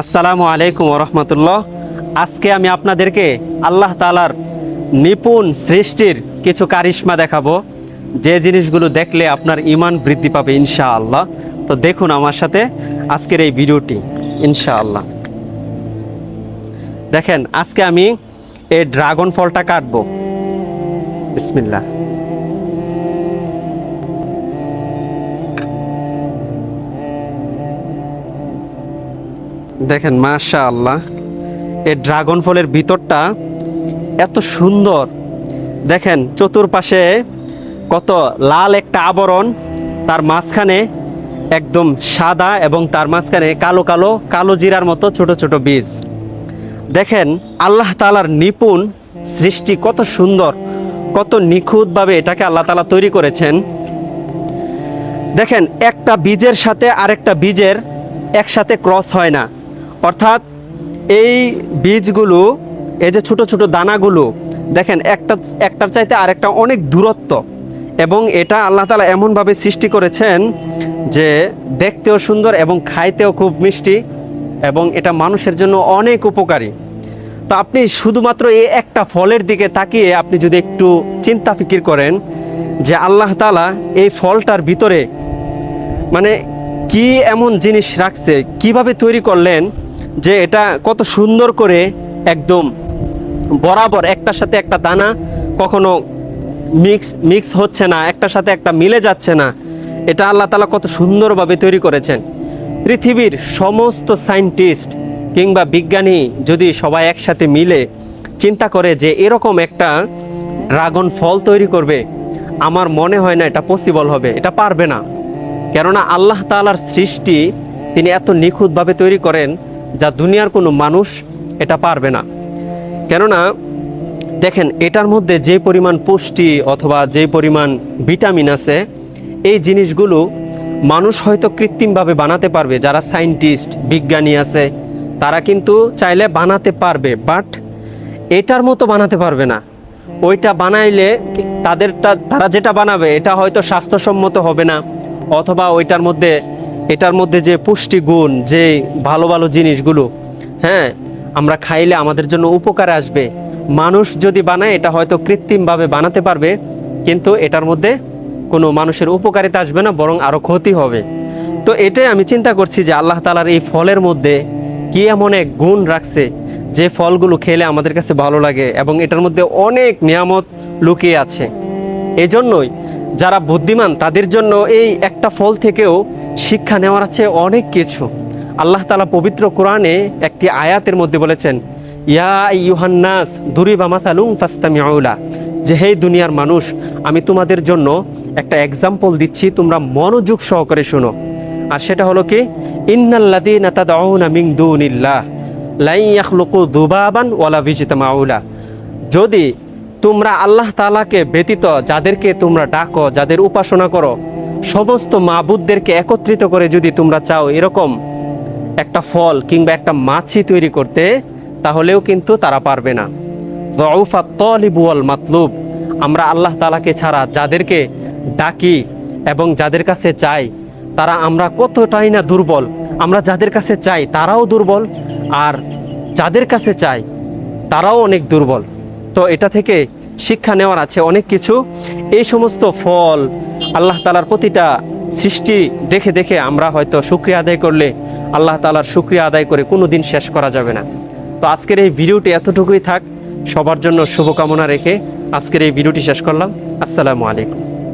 আসসালামু আলাইকুম রহমতুল্লাহ। আজকে আমি আপনাদেরকে আল্লাহ তালার নিপুণ সৃষ্টির কিছু কারিশ্মা দেখাবো। যে জিনিসগুলো দেখলে আপনার ইমান বৃদ্ধি পাবে ইনশাআল্লাহ। তো দেখুন আমার সাথে আজকের এই ভিডিওটি, ইনশাআল্লাহ। দেখেন, আজকে আমি এই ড্রাগন ফলটা কাটবো। বিসমিল্লাহ। দেখেন মাশা আল্লাহ এই ড্রাগন ফলের ভিতরটা এত সুন্দর। দেখেন, চতুর্পাশে কত লাল একটা আবরণ, তার মাঝখানে একদম সাদা এবং তার মাঝখানে কালো কালো কালো জিরার মতো ছোট ছোট বীজ। দেখেন, আল্লাহ তালার নিপুণ সৃষ্টি কত সুন্দর, কত নিখুঁতভাবে এটাকে আল্লাহ তালা তৈরি করেছেন। দেখেন, একটা বীজের সাথে আরেকটা বীজের একসাথে ক্রস হয় না। অর্থাৎ এই বীজগুলো, এই যে ছোট ছোট দানাগুলো, দেখেন একটা, একটার চাইতে আরেকটা অনেক দূরত্ব এবং এটা আল্লাহ তালা এমনভাবে সৃষ্টি করেছেন যে দেখতেও সুন্দর এবং খাইতেও খুব মিষ্টি এবং এটা মানুষের জন্য অনেক উপকারী। তো আপনি শুধুমাত্র এই একটা ফলের দিকে তাকিয়ে আপনি যদি একটু চিন্তা ফিকির করেন যে আল্লাহ তালা এই ফলটার ভিতরে মানে কি এমন জিনিস রাখছে, কীভাবে তৈরি করলেন যে এটা কত সুন্দর করে একদম বরাবর একটার সাথে একটা দানা কখনো মিক্স মিক্স হচ্ছে না, একটার সাথে একটা মিলে যাচ্ছে না। এটা আল্লাহ তালা কত সুন্দরভাবে তৈরি করেছেন। পৃথিবীর সমস্ত সায়েন্টিস্ট কিংবা বিজ্ঞানী যদি সবাই একসাথে মিলে চিন্তা করে যে এরকম একটা ড্রাগন ফল তৈরি করবে, আমার মনে হয় না এটা পসিবল হবে, এটা পারবে না। কেননা আল্লাহ তালার সৃষ্টি তিনি এত নিখুঁতভাবে তৈরি করেন যা দুনিয়ার কোনো মানুষ এটা পারবে না। কেননা, দেখেন, এটার মধ্যে যে পরিমাণ পুষ্টি অথবা যে পরিমাণ ভিটামিন আছে, এই জিনিসগুলো মানুষ হয়তো কৃত্রিমভাবে বানাতে পারবে। যারা সায়েন্টিস্ট বিজ্ঞানী আছে, তারা কিন্তু চাইলে বানাতে পারবে, বাট এটার মতো বানাতে পারবে না। ওইটা বানাইলে তাদেরটা তারা যেটা বানাবে, এটা হয়তো স্বাস্থ্যসম্মত হবে না, অথবা ওইটার মধ্যে এটার মধ্যে যে পুষ্টিগুণ যে ভালো ভালো জিনিসগুলো হ্যাঁ আমরা খাইলে আমাদের জন্য উপকারে আসবে। মানুষ যদি বানায়, এটা হয়তো কৃত্রিমভাবে বানাতে পারবে, কিন্তু এটার মধ্যে কোনো মানুষের উপকারিতা আসবে না, বরং আরও ক্ষতি হবে। তো এটাই আমি চিন্তা করছি যে আল্লাহ তালার এই ফলের মধ্যে কি এমন এক গুণ রাখছে, যে ফলগুলো খেলে আমাদের কাছে ভালো লাগে এবং এটার মধ্যে অনেক নিয়ামত লুকিয়ে আছে। এজন্যই যারা বুদ্ধিমান, তাদের জন্য এই একটা ফল থেকেও শিক্ষা নেওয়ার আছে অনেক কিছু। আল্লাহ তালা পবিত্র কোরআনে একটি আয়াতের মধ্যে বলেছেন, ইয়া ইউহান্নাস দুরিবা মাসালুং ফাস্তামিউলা। যে হে দুনিয়ার মানুষ, আমি তোমাদের জন্য একটা এক্সাম্পল দিচ্ছি, তোমরা মনোযোগ সহকারে শোনো। আর সেটা হলো কি, ইন্নাল্লাযীনা তাদউনা মিন দুনিল্লাহ লাই ইয়াখলুকু দুবাবান ওয়ালা বিজতামাউলা যদি তোমরা আল্লাহ তালাকে ব্যতীত যাদেরকে তোমরা ডাকো, যাদের উপাসনা করো সমস্ত মাবুদদেরকে একত্রিত করে যদি তোমরা চাও এরকম একটা ফল কিংবা একটা মাছি তৈরি করতে, তাহলেও কিন্তু তারা পারবে না। জউফা তলিবু ওয়াল মাতলুব। আমরা আল্লাহ তালাকে ছাড়া যাদেরকে ডাকি এবং যাদের কাছে চাই, তারা আমরা কতটাই না দুর্বল। আমরা যাদের কাছে চাই তারাও দুর্বল, আর যাদের কাছে চাই তারাও অনেক দুর্বল। তো এটা থেকে শিক্ষা নেওয়ার আছে অনেক কিছু। এই সমস্ত ফল আল্লাহ তালার প্রতিটা সৃষ্টি দেখে দেখে আমরা হয়তো সুক্রিয়া আদায় করলে আল্লাহ তালার সুক্রিয়া আদায় করে কোনো দিন শেষ করা যাবে না। তো আজকের এই ভিডিওটি এতটুকুই থাক। সবার জন্য শুভকামনা রেখে আজকের এই ভিডিওটি শেষ করলাম। আসসালামু আলাইকুম।